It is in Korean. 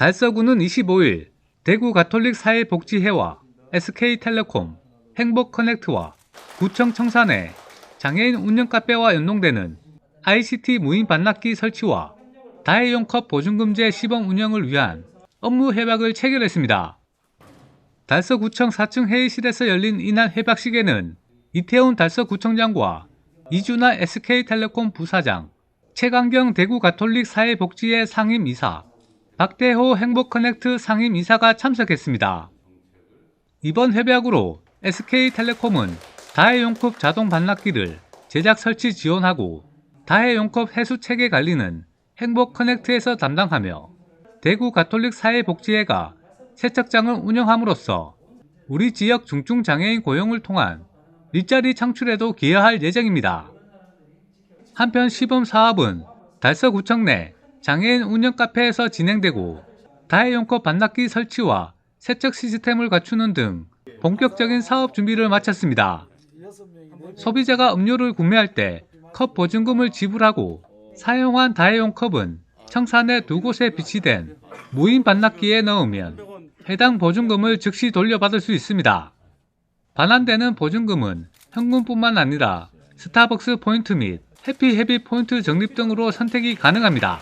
달서구는 25일 대구 가톨릭 사회복지회와 SK텔레콤, 행복커넥트와 구청 청산에 장애인 운영 카페와 연동되는 ICT 무인 반납기 설치와 다해용 컵 보증금제 시범 운영을 위한 업무 협약을 체결했습니다. 달서구청 4층 회의실에서 열린 이날 협약식에는 이태훈 달서구청장과 이준하 SK텔레콤 부사장, 최강경 대구 가톨릭 사회복지회 상임이사, 박대호 행복커넥트 상임 이사가 참석했습니다. 이번 협약으로 SK텔레콤은 다해용컵 자동 반납기를 제작 설치 지원하고 다해용컵 해수 체계 관리는 행복커넥트에서 담당하며 대구 가톨릭 사회복지회가 세척장을 운영함으로써 우리 지역 중증 장애인 고용을 통한 일자리 창출에도 기여할 예정입니다. 한편 시범 사업은 달서구청 내 장애인 운영 카페에서 진행되고 다해용컵 반납기 설치와 세척 시스템을 갖추는 등 본격적인 사업 준비를 마쳤습니다. 소비자가 음료를 구매할 때 컵 보증금을 지불하고 사용한 다해용 컵은 청산의 두 곳에 비치된 무인 반납기에 넣으면 해당 보증금을 즉시 돌려받을 수 있습니다. 반환되는 보증금은 현금뿐만 아니라 스타벅스 포인트 및 해피해비 포인트 적립 등으로 선택이 가능합니다.